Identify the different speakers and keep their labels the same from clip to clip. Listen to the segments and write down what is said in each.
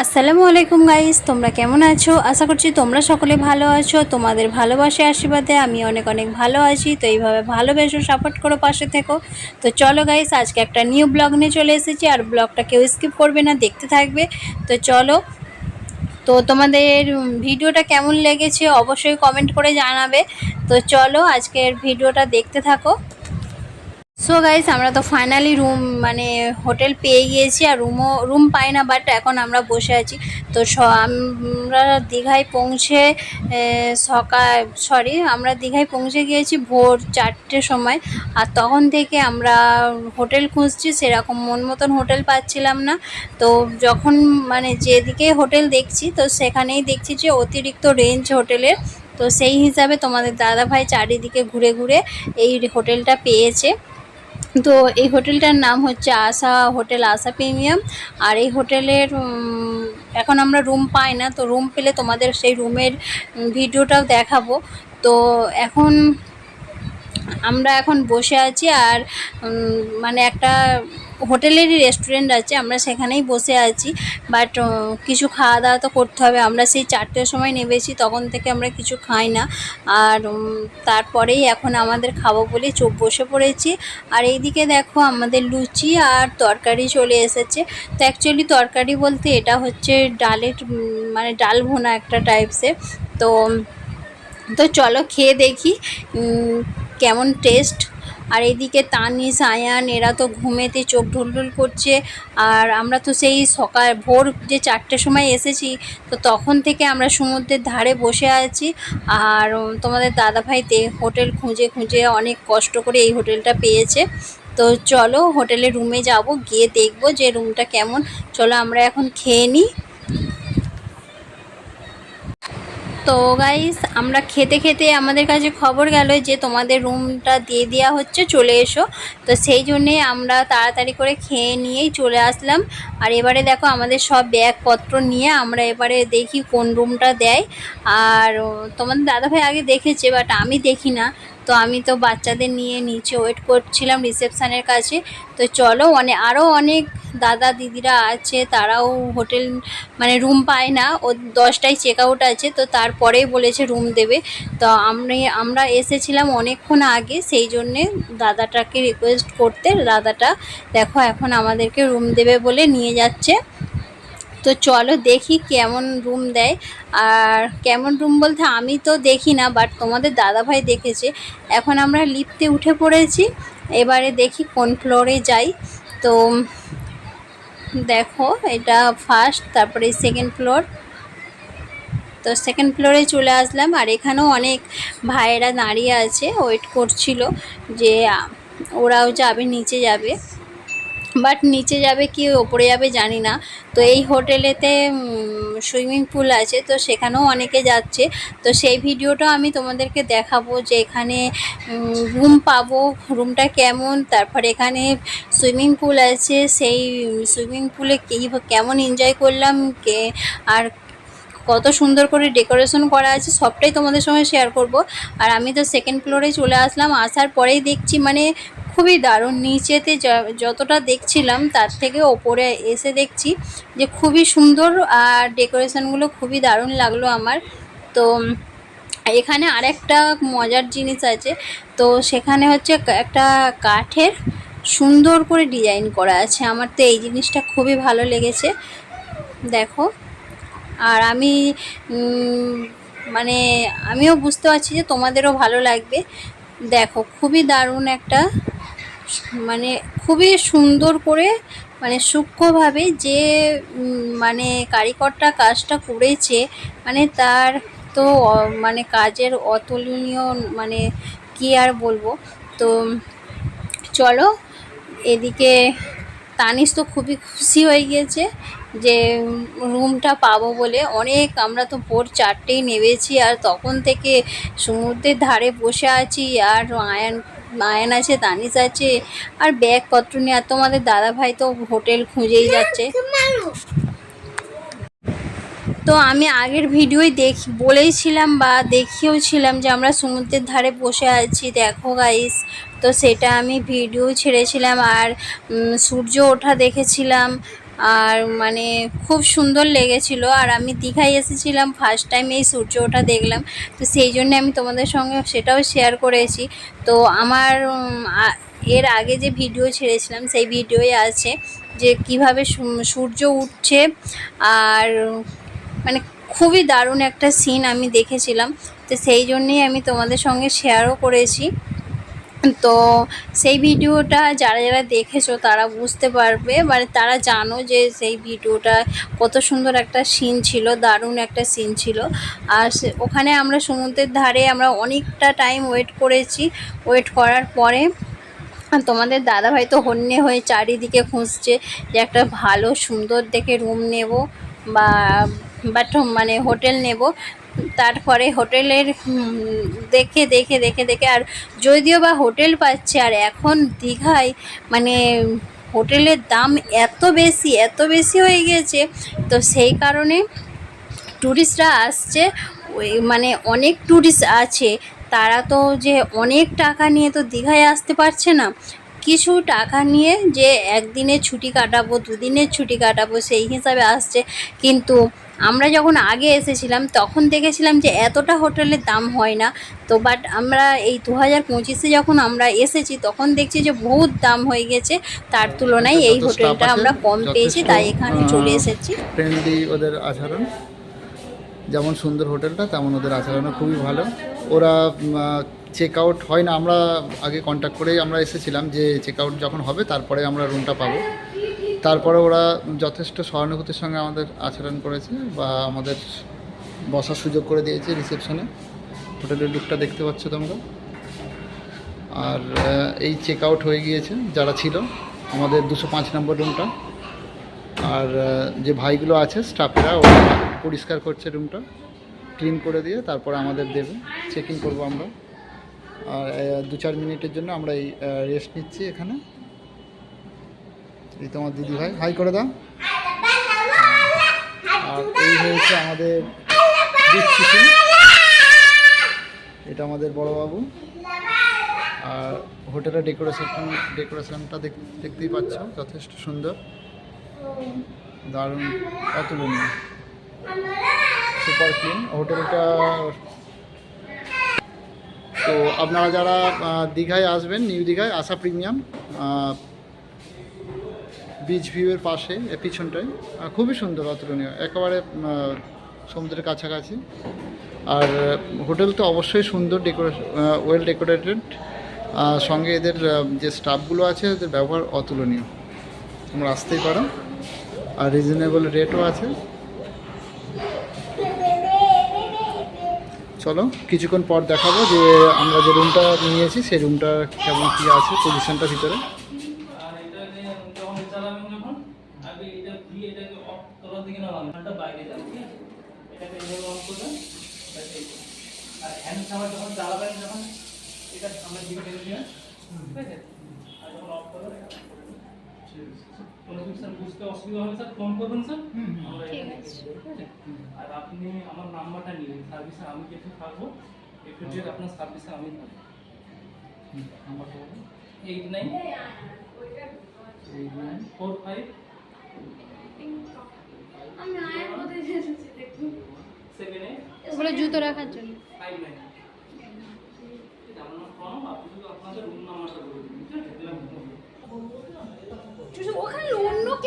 Speaker 1: আসসালামু আলাইকুম গাইস, তোমরা কেমন আছো? আশা করছি তোমরা সকলে ভালো আছো। তোমাদের ভালোবাসে আশীর্বাদে আমি অনেক অনেক ভালো আছি। তো এইভাবে ভালোবেসো সাপোর্ট করো, পাশে থেকো। তো চলো গাইস, আজকে একটা নিউ ব্লগ নিয়ে চলে এসেছি। আর ব্লগটা কেউ স্কিপ করবে না, দেখতে থাকবে। তো চলো, তো তোমাদের ভিডিওটা কেমন লেগেছে অবশ্যই কমেন্ট করে জানাবে। তো চলো, আজকের ভিডিওটা দেখতে থাকো। সো গাইস আমরা তো ফাইনালি রুম মানে হোটেল পেয়ে গিয়েছি আর রুমও রুম পাই না বাট এখন আমরা বসে আছি। তো আমরা দীঘায় পৌঁছে সকাল সরি আমরা দীঘায় পৌঁছে গিয়েছি ভোর চারটের সময়। আর তখন থেকে আমরা হোটেল খুঁজছি, সেরকম মন মতন হোটেল পাচ্ছিলাম না। তো যখন মানে যেদিকে হোটেল দেখছি, তো সেখানেই দেখছি যে অতিরিক্ত রেঞ্জ হোটেলের তো সেই হিসাবে তোমাদের দাদাভাই চারিদিকে ঘুরে ঘুরে এই হোটেলটা পেয়েছে। তো এই হোটেলটার নাম হচ্ছে আশা হোটেল, আশা প্রিমিয়াম। আর এই হোটেলের এখন আমরা রুম পাই না, তো রুম পেলে তোমাদের সেই রুমের ভিডিওটাও দেখাবো। তো এখন আমরা এখন বসে আছি আর মানে একটা হোটেলেরই রেস্টুরেন্ট আছে, আমরা সেখানেই বসে আছি। বাট কিছু খাওয়া দাওয়া তো করতে হবে। আমরা সেই চারটের সময় নেমেছি, তখন থেকে আমরা কিছু খাই না। আর তারপরেই এখন আমাদের খাব বলে চোখ বসে পড়েছি। আর এইদিকে দেখো আমাদের লুচি আর তরকারি চলে এসেছে। তো অ্যাকচুয়ালি তরকারি বলতে এটা হচ্ছে ডালের মানে ডাল ভোনা একটা টাইপসের তো তো চলো খেয়ে দেখি কেমন টেস্ট আর এদিকে তানিস আয়ান এরা তো ঘুমেতে চোখ ঢুলঢুল করছে। আর আমরা তো সেই সকাল, ভোর যে চারটের সময় এসেছি, তো তখন থেকে আমরা সমুদ্রের ধারে বসে আছি। আর তোমাদের দাদাভাই তে হোটেল খুঁজে খুঁজে অনেক কষ্ট করে এই হোটেলটা পেয়েছে। তো চলো হোটেলের রুমে যাব, গিয়ে দেখব যে রুমটা কেমন। চলো আমরা এখন খেয়ে নিই। তো গাইস আমরা খেতে খেতে আমাদের কাছে খবর গেল যে তোমাদের রুমটা দিয়ে দেওয়া হচ্ছে, চলে এসো। তো সেই জন্যে আমরা তাড়াতাড়ি করে খেয়ে নিয়েই চলে আসলাম। আর এবারে দেখো আমাদের সব ব্যাগপত্র নিয়ে আমরা এবারে দেখি কোন রুমটা দেয়। আর তোমাদের দাদাভাই আগে দেখেছে বাট আমি দেখি না। তো আমি তো বাচ্চাদের নিয়ে নিচে ওয়েট করছিলাম রিসেপশানের কাছে। তো চলো অনেক আরও অনেক দাদা দিদিরা আছে, তারাও হোটেল মানে রুম পায় না। ও দশটায় চেক আউট আছে, তো তারপরেই বলেছে রুম দেবে। তো আমি, আমরা এসেছিলাম অনেকক্ষণ আগে, সেই জন্যে দাদাটাকে রিকোয়েস্ট করতে, দাদাটা দেখো এখন আমাদেরকে রুম দেবে বলে নিয়ে যাচ্ছে। তো চলো দেখি কেমন রুম দেয়। আর কেমন রুম বলতে আমি তো দেখি না বাট তোমাদের দাদাভাই দেখেছে। এখন আমরা লিফটে উঠে পড়েছি। এবারে দেখি কোন ফ্লোরে যাই। তো দেখো, এটা ফার্স্ট তারপরে সেকেন্ড ফ্লোর তো সেকেন্ড ফ্লোরে চলে আসলাম। আর এখানেও অনেক ভাইয়েরা দাঁড়িয়ে আছে ওয়েট করছিল যে ওরাও যাবে, নিচে যাবে। বাট নিচে যাবে কি, ওপরে যাবে জানি না। তো এই হোটেলেতে সুইমিং পুল আছে, তো সেখানেও অনেকে যাচ্ছে। তো সেই ভিডিওটা আমি তোমাদেরকে দেখাবো যে এখানে রুম পাবো রুমটা কেমন, তারপর এখানে সুইমিং পুল আছে, সেই সুইমিং পুলে কী, কেমন এনজয় করলাম, কে, আর কত সুন্দর করে ডেকোরেশন করা আছে, সবটাই তোমাদের সঙ্গে শেয়ার করব। আর আমি তো সেকেন্ড ফ্লোরে চলে আসলাম, আসার পরেই দেখছি মানে খুবই দারুণ। নিচেতে যতটা দেখছিলাম তার থেকে ওপরে এসে দেখছি যে খুবই সুন্দর আর ডেকোরেশনগুলো খুবই দারুণ লাগল আমার। তো, এখানে আরেকটা মজার জিনিস আছে। তো সেখানে হচ্ছে একটা কাঠের সুন্দর করে ডিজাইন করা আছে। আমার তো এই জিনিসটা খুবই ভালো লেগেছে। দেখো। আর আমি মানে আমিও বুঝতে পারছি যে তোমাদেরও ভালো লাগবে। দেখো, খুবই দারুণ একটা মানে খুবই সুন্দর করে মানে সূক্ষ্মভাবে যে মানে কারিগরটা কাজটা করেছে মানে তার তো মানে কাজের অতুলনীয় মানে কি আর বলব? তো চলো, এদিকে তানিস তো খুবই খুশি হয়ে গিয়েছে যে, রুমটা পাবো বলে। অনেক, আমরা তো ভোর চারটেই নেমেছি আর তখন থেকে সমুদ্রের ধারে বসে আছি আর আয়ান আয়ান আছে তানিশ আছে আর ব্যাগ ব্যাগপত্র নিয়ে, আর তোমাদের দাদাভাই তো হোটেল খুঁজেই যাচ্ছে। তো আমি আগের ভিডিওই দেখ, বলেইছিলাম বা দেখিয়েও ছিলাম যে আমরা সমুদ্রের ধারে বসে আছি, দেখো গাইস তো সেটা আমি ভিডিও ছেড়েছিলাম, আর সূর্য ওঠা দেখেছিলাম। আর মানে খুব সুন্দর লেগেছিল। আর আমি দীঘায় এসেছিলাম ফার্স্ট টাইম এই সূর্য ওঠা দেখলাম। তো সেই জন্য আমি তোমাদের সঙ্গে সেটাও শেয়ার করেছি। তো আমার এর আগে যে ভিডিও ছেড়েছিলাম, সেই ভিডিওই আছে যে কীভাবে সূর্য উঠছে। আর মানে খুবই দারুণ একটা সিন আমি দেখেছিলাম। তো সেই জন্যেই আমি তোমাদের সঙ্গে শেয়ারও করেছি। তো সেই ভিডিওটা যারা যারা দেখেছ তারা বুঝতে পারবে। মানে তারা জানো যে সেই ভিডিওটা কত সুন্দর একটা সিন ছিল, দারুণ একটা সিন ছিল। আর ওখানে আমরা সমুদ্রের ধারে আমরা অনেকটা টাইম ওয়েট করেছি। ওয়েট করার পরে তোমাদের দাদাভাই তো হন্যে হয়ে চারিদিকে খুঁজছে যে একটা ভালো সুন্দর দেখে রুম নেব বা বাট মানে হোটেল নেব। তারপরে হোটেলের দেখে দেখে দেখে দেখে, আর যদিও বা হোটেল পাচ্ছে, আর এখন দীঘায় মানে হোটেলের দাম এত বেশি এত বেশি হয়ে গিয়েছে, তো সেই কারণে ট্যুরিস্টরা আসছে, ওই মানে অনেক ট্যুরিস্ট আছে, তারা তো যে অনেক টাকা নিয়ে তো দীঘায় আসতে পারছে না, কিছু টাকা নিয়ে যে একদিনে ছুটি কাটাবো, দুদিনের ছুটি কাটাবো, সেই হিসাবে আসছে, কিন্তু আমরা যখন আগে এসেছিলাম তখন দেখেছিলাম যে এতটা হোটেলের দাম হয় না। তো বাট আমরা এই দু হাজার পঁচিশে যখন আমরা এসেছি তখন দেখছি যে বহুত দাম হয়ে গেছে। তার তুলনায় এই হোটেলটা আমরা কম পেয়েছি তাই এখানে চলে এসেছি।
Speaker 2: ফ্রেন্ডলি ওদের আচরণ যেমন সুন্দর হোটেলটা তেমন ওদের আচরণও খুবই ভালো। ওরা চেক আউট হয় না আমরা আগে কন্ট্যাক্ট করেই আমরা এসেছিলাম যে চেক আউট যখন হবে তারপরে আমরা রুমটা পাবো। তারপরে ওরা যথেষ্ট সহানুভূতির সঙ্গে আমাদের আচরণ করেছে বা আমাদের বসার সুযোগ করে দিয়েছে রিসেপশনে। হোটেলের লুকটা দেখতে পাচ্ছ তোমরা। আর এই চেক আউট হয়ে গিয়েছে যারা ছিল, আমাদের দুশো পাঁচ নম্বর রুমটা। আর যে ভাইগুলো আছে, স্টাফেরা, ওরা পরিষ্কার করছে রুমটা, ক্লিন করে দিয়ে তারপরে আমাদের দেবে। চেক ইন করব আমরা। আর দু চার মিনিটের জন্য আমরা এই রেস্ট নিচ্ছি এখানে। এই তোমার দিদি ভাই। হাই করে দাও। আর এই হয়েছে আমাদের এটা আমাদের বড়বাবু। আর হোটেলের ডেকোরেশন, ডেকোরেশনটা দেখতেই পাচ্ছ, যথেষ্ট সুন্দর। দারুণ, অতুলনীয়। সুপার ক্লিন হোটেলটা তো আপনারা যারা দীঘায় আসবেন, নিউ দীঘায়, আশা প্রিমিয়াম। বিচ ভিউয়ের পাশে পিছনটায় খুবই সুন্দর অতুলনীয়, একেবারে সমুদ্রের কাছাকাছি। আর হোটেল তো অবশ্যই সুন্দর ডেকোরেশন ওয়েল ডেকোরেটেড সঙ্গে এদের যে স্টাফগুলো আছে, এদের ব্যবহার অতুলনীয়। তোমরা আসতেই পারো। আর রিজনেবল রেটও আছে। চলো, কিছুক্ষণ পর দেখাবো যে আমরা যে রুমটা নিয়েছি, সেই রুমটা কেমন কী আছে পজিশনটা ভিতরে
Speaker 3: আর এটা নিয়ে যখন চালাবেন যখন আগে এটা দিয়ে এটাকে অফ করার দিকে নামাবেন ফ্যানটা বাইরে যাবে ঠিক আছে এটাকে এভাবে অন করবেন ব্যাস এই তো। আর হ্যান্ড সামার যখন চালাবেন যখন এটা সামনের দিকে টেনে নেবেন ঠিক আছে আর যখন অফ করবেন এটা off করে দেবেন। কোনো কিছু স্যার বুঝতে অসুবিধা হলে স্যার ফোন করবেন স্যার আমরা
Speaker 1: ঠিক
Speaker 3: এখানে
Speaker 1: আছে।
Speaker 3: ঠিক আছে আর আপনি আমার নাম্বারটা নিলেন সার্ভিসে আমি কিছু থাকব একটু দিয়ে আপনার সার্ভিসে আমি থাকব।
Speaker 2: নাম্বারটা
Speaker 3: eight nine
Speaker 2: eight nine
Speaker 3: four five
Speaker 1: ওগুলো জুতো রাখার জন্য।
Speaker 3: ফাইভ নাইন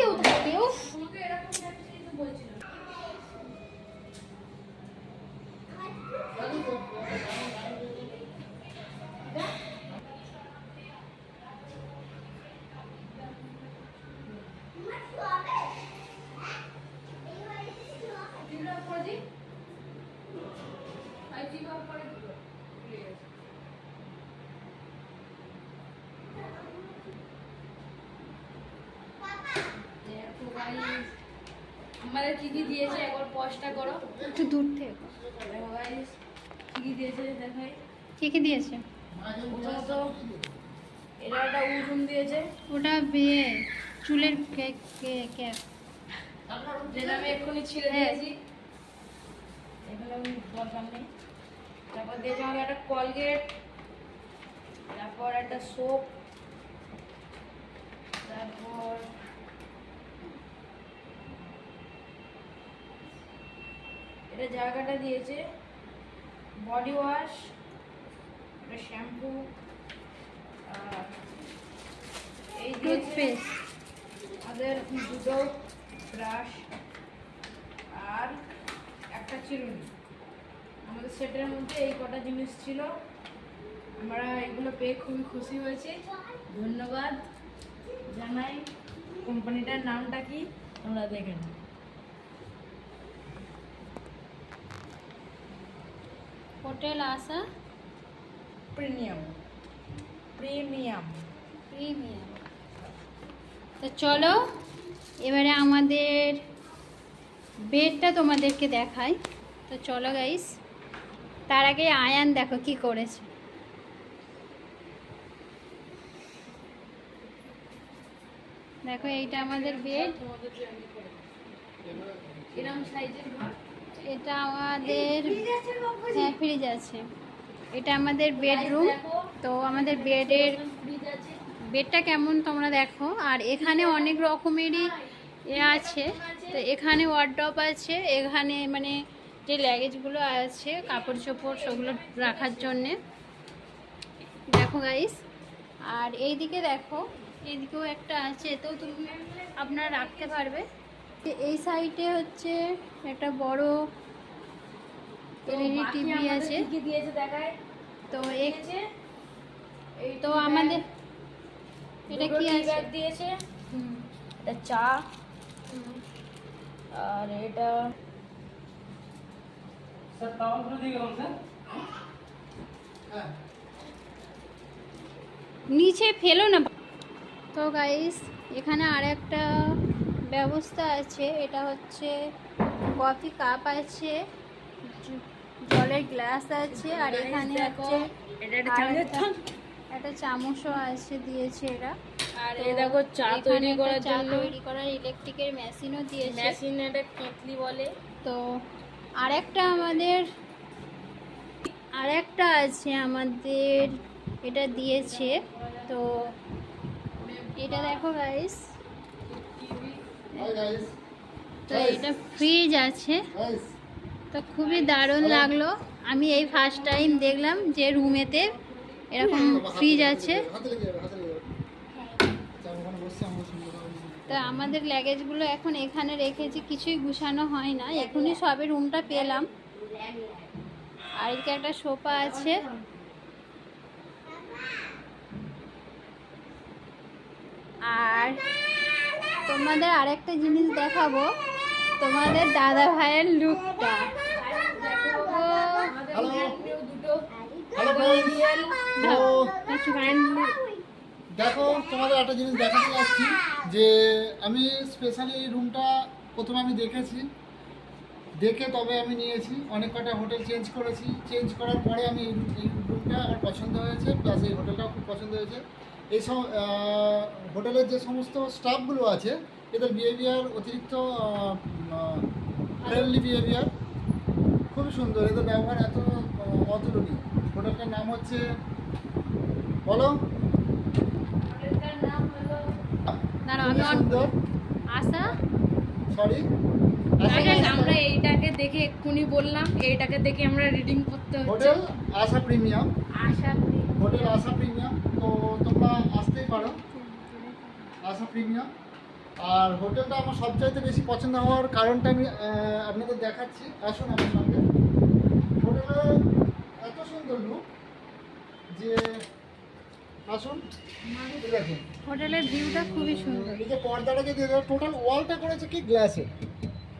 Speaker 3: আমার
Speaker 4: আমাদের কি কি দিয়েছে একবার পজটা করো।
Speaker 1: একটু দূর থেকে।
Speaker 4: দেখো কি কি দিয়েছে। দেখাই
Speaker 1: কে কে দিয়েছে
Speaker 4: প্রথমত এটা একটা উজুন দিয়েছে।
Speaker 1: ওটা বিয়ে। চুলের ক্যাপ
Speaker 4: আমি এগুলো আমি তারপর একটা কলগেট তারপর একটা সোপ তারপর এটা জায়গাটা দিয়েছে বডি ওয়াশ একটা শ্যাম্পু এই
Speaker 1: টুথপেস্ট
Speaker 4: আমাদের দুটো ব্রাশ আর একটা চিরুনি। আমাদের সেটের মধ্যে এই কটা জিনিস ছিল। আমরা এগুলো পেয়ে খুবই খুশি হয়েছি। ধন্যবাদ জানাই। কোম্পানিটার নামটা কি? তোমরা দেখে নাও।
Speaker 1: Hotel Asha?
Speaker 4: Premium. Premium.
Speaker 1: Premium. তো চলো এবারে আমাদের বেডটা তোমাদেরকে দেখাই। তো চলো গাইস তার আগে আয়ান দেখো কি করেছে। দেখো এইটা আমাদের বেড এটা আমাদের হ্যাঁ ফ্রিজ আছে। এটা আমাদের বেডরুম তো আমাদের বেডের বেডটা কেমন তোমরা দেখো? আর এখানে অনেক রকমেরই এ আছে। তো এখানে ওয়ার্ড্রপ আছে এখানে মানে যে ল্যাগেজগুলো আছে কাপড় চোপড় সেগুলো রাখার জন্যে। দেখো গাইস আর এই দিকে দেখো এইদিকেও একটা আছে। এতেও তুমি আপনারা রাখতে পারবে। তো এই সাইডে হচ্ছে একটা বড় এলইডি টিভি আছে। তো তো আমাদের এটা কি
Speaker 4: ব্যাগ দিয়েছে।
Speaker 1: হুম,
Speaker 4: এটা চা।
Speaker 1: হুম।
Speaker 4: আর এটা
Speaker 3: স্যার তাওয়া দিয়ে গেলাম স্যার।
Speaker 2: হ্যাঁ।
Speaker 1: নিচে ফেলো না। তো গাইস এখানে আর একটা ব্যবস্থা আছে। এটা হচ্ছে কফি কাপ আছে জলের গ্লাস আছে আর এখানে হচ্ছে
Speaker 4: একটা
Speaker 1: চামচও আছে দিয়েছে এরা।
Speaker 4: আর
Speaker 1: তো
Speaker 4: এই দেখো চা তৈরি করার জন্য
Speaker 1: তৈরি করার ইলেকট্রিকের মেশিনও দিয়েছে।
Speaker 4: মেশিন এটা কেটলি বলে।
Speaker 1: তো আরেকটা আমাদের আরেকটা আছে আমাদের এটা দিয়েছে। তো এটা দেখো গাইস তো এটা ফ্রিজ আছে। তো খুবই দারুণ লাগল। আমি এই ফার্স্ট টাইম দেখলাম যে রুমেতে এরকম ফ্রিজ আছে। তো আমাদের ল্যাগেজগুলো এখন এখানে রেখেছি, কিছুই গুছানো হয় না। এখনই সবে রুমটা পেলাম। আর এদিকে একটা সোফা আছে। আর তোমাদের আরেকটা জিনিস দেখাবো। তোমাদের দাদা ভাইয়ের লুকটা
Speaker 2: হ্যালো দেখো তোমাদের একটা জিনিস দেখাতে যাচ্ছি যে আমি স্পেশালি এই রুমটা প্রথমে আমি দেখেছি। দেখে তবে আমি নিয়েছি। অনেক কটা হোটেল চেঞ্জ করেছি। চেঞ্জ করার পরে আমি এই রুমটা আমার পছন্দ হয়েছে প্লাস এই হোটেলটাও খুব পছন্দ হয়েছে। এই সব হোটেলের যে সমস্ত স্টাফগুলো আছে এদের বিহেভিয়ার অতিরিক্ত ফ্রেন্ডলি বিহেভিয়ার খুবই সুন্দর। এদের ব্যবহার এত অতুলনীয়। হোটেলটার নাম হচ্ছে বলো। সুন্দর।
Speaker 1: আশা।
Speaker 2: সরি
Speaker 4: আমরা এইটাকে দেখে এক্ষুনি বললাম এইটাকে দেখে আমরা রিডিং করতে হচ্ছে।
Speaker 2: Hotel Asha premium
Speaker 4: Asha
Speaker 2: hotel Asha premium তো তোমরা আসতেই পারো। আশা প্রিমিয়াম আর হোটেলটা আমার সবচাইতে বেশি পছন্দ হওয়ার কারণটা আমি আপনাদের দেখাচ্ছি। আসুন আমার সঙ্গে। সুন্দর লুক যে আসুন দেখুন।
Speaker 1: হোটেলের ভিউটা খুবই সুন্দর।
Speaker 2: এই যে পর্দাটা যে দিয়ে টোটাল ওয়ালটা করেছে কি গ্লাসে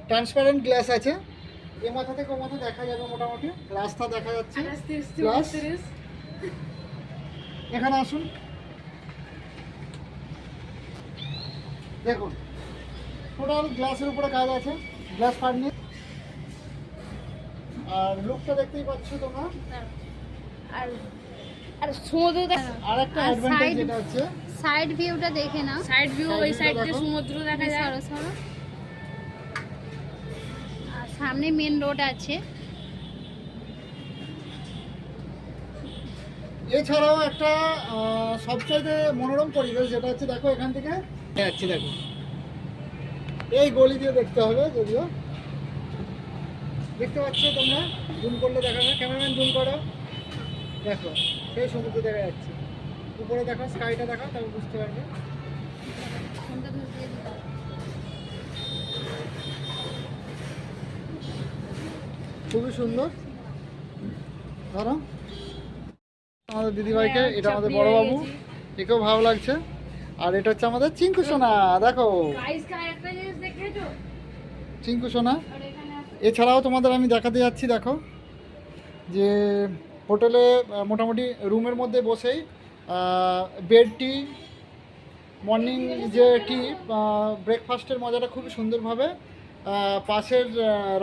Speaker 2: ট্রান্সপারেন্ট গ্লাস আছে। এ মাথা থেকে ও মাথা দেখা যাবে মোটামুটি। রাস্তা দেখা যাচ্ছে। Plus, এখানে আসুন। দেখুন টোটাল গ্লাসের উপরে কাজ আছে। গ্লাস ফার্নিশ আর লুকটা দেখতেই পাচ্ছ তোমরা?
Speaker 4: আর আর সমুদ্র
Speaker 2: আর একটা
Speaker 1: আর
Speaker 2: অ্যাডভান্টেজ যেটা হচ্ছে
Speaker 1: সাইড ভিউটা দেখে নাও
Speaker 4: সাইড ভিউ ওই সাইড দিয়ে সমুদ্র দেখা যায়।
Speaker 1: সরো সরো। আর সামনে মেন রোড আছে।
Speaker 2: এছাড়াও একটা আহ, সবচাইতে মনোরম পরিবেশ যেটা হচ্ছে দেখো এখান থেকে। যাচ্ছে দেখো। এই গলি দিয়ে দেখতে হবে যদিও। দেখতে পাচ্ছ তোমরা? জুম করলে দেখাবে। ক্যামেরাম্যান জুম করো। দেখো সেই সমুদ্র দেখা যাচ্ছে। উপরে দেখো স্কাইটা দেখো তবে বুঝতে পারবে। খুবই সুন্দর। ধরো। আমাদের দিদিভাইকে
Speaker 4: হ্যাঁ,
Speaker 2: এটা আমাদের বড় বাবু একেও ভালো লাগছে। আর এটা হচ্ছে আমাদের চিঙ্কু সোনা দেখো। চিঙ্কু সোনা। এছাড়াও তোমাদের আমি দেখাতে যাচ্ছি দেখো। যে হোটেলে মোটামুটি রুমের মধ্যে বসেই বেড টি, মর্নিং যে টি ব্রেকফাস্টের মজাটা খুবই সুন্দরভাবে পাশের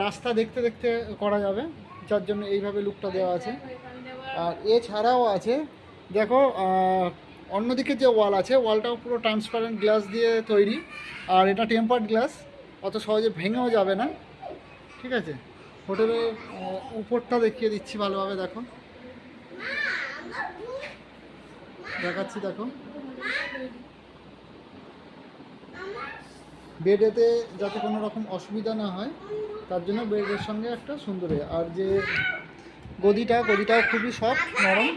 Speaker 2: রাস্তা দেখতে দেখতে করা যাবে, যার জন্য এইভাবে লুকটা দেওয়া আছে। আর এছাড়াও আছে, দেখো অন্যদিকে যে ওয়াল আছে, ওয়ালটাও পুরো ট্রান্সপারেন্ট গ্লাস দিয়ে তৈরি, আর এটা টেম্পার্ড গ্লাস অত সহজে ভেঙেও যাবে না, ঠিক আছে? হোটেলের উপরটা দেখিয়ে দিচ্ছি ভালোভাবে, দেখো। দেখাচ্ছি, দেখো। বেডেতে যাতে কোনো রকম অসুবিধা না হয়, তার জন্য বেডের সঙ্গে একটা সুন্দর। আর যে গদিটা, গদিটাও খুবই সফট নরম।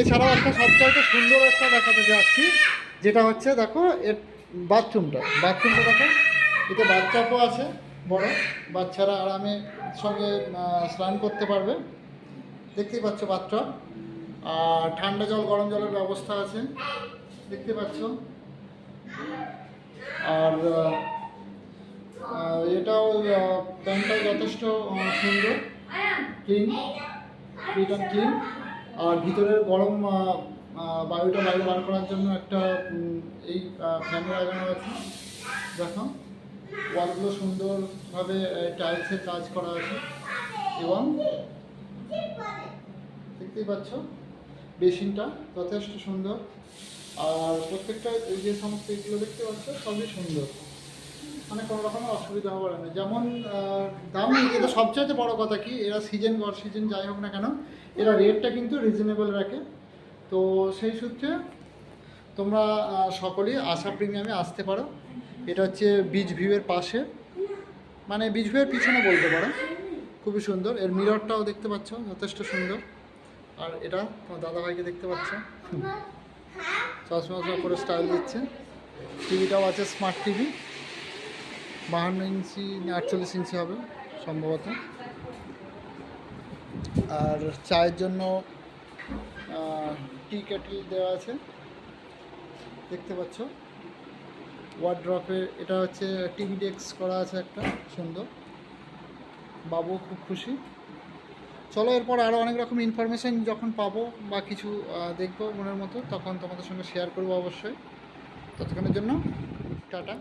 Speaker 2: এছাড়াও একটা সবচাইতে সুন্দর একটা দেখাতে যাচ্ছি, যেটা হচ্ছে, দেখো, এর বাথরুমটা। বাথরুমটা দেখো, এতে বাচ্চাপও আছে, বড়। বাচ্চারা আরামে সঙ্গে স্নান করতে পারবে। দেখতেই পাচ্ছ বাথটব আর ঠান্ডা জল, গরম জলের ব্যবস্থা আছে, দেখতে পাচ্ছ। আর এটাও প্যান্টটাও যথেষ্ট সুন্দর ক্লিন অ্যান্ড ক্লিন আর ভিতরের গরম বায়ুটা বাইরে বার করার জন্য একটা এই ফ্যান লাগানো আছে। দেখো, ওয়ালগুলো সুন্দরভাবে টাইলসের কাজ করা আছে। এবং, দেখতেই পাচ্ছ বেসিনটা যথেষ্ট সুন্দর। আর প্রত্যেকটা এই যে সমস্ত এগুলো দেখতে পাচ্ছ, সবই সুন্দর। মানে কোনো রকমের অসুবিধা হবে না। যেমন দাম এটা সবচাইতে বড় কথা কি, এরা সিজন বর সিজন যাই হোক না কেন, এরা রেটটা কিন্তু রিজনেবল রাখে। তো সেই সূত্রে তোমরা সকলেই আশা প্রিমিয়ামে আসতে পারো। এটা হচ্ছে বিচ ভিউয়ের পাশে। মানে বিচ ভিউয়ের পিছনে বলতে পারো। খুবই সুন্দর। এর মিররটাও দেখতে পাচ্ছ, যথেষ্ট সুন্দর। আর এটা তোমার দাদাভাইকে দেখতে পাচ্ছ। চশমা চশমা করে স্টাইল দিচ্ছে। টিভিটাও আছে স্মার্ট টিভি বাহান্ন ইঞ্চি আটচল্লিশ ইঞ্চি হবে সম্ভবত। আর চায়ের জন্য টি কেটল দেওয়া আছে। দেখতে পাচ্ছ। ওয়ার্ড্রপে এটা হচ্ছে টিভি ডেস্ক করা আছে একটা, সুন্দর। বাবু খুব খুশি। চলো, এরপর আরও অনেক রকম ইনফরমেশান যখন পাবো বা কিছু দেখব মনের মতো, তখন তোমাদের সঙ্গে শেয়ার করব অবশ্যই। ততক্ষণের জন্য, টাটা।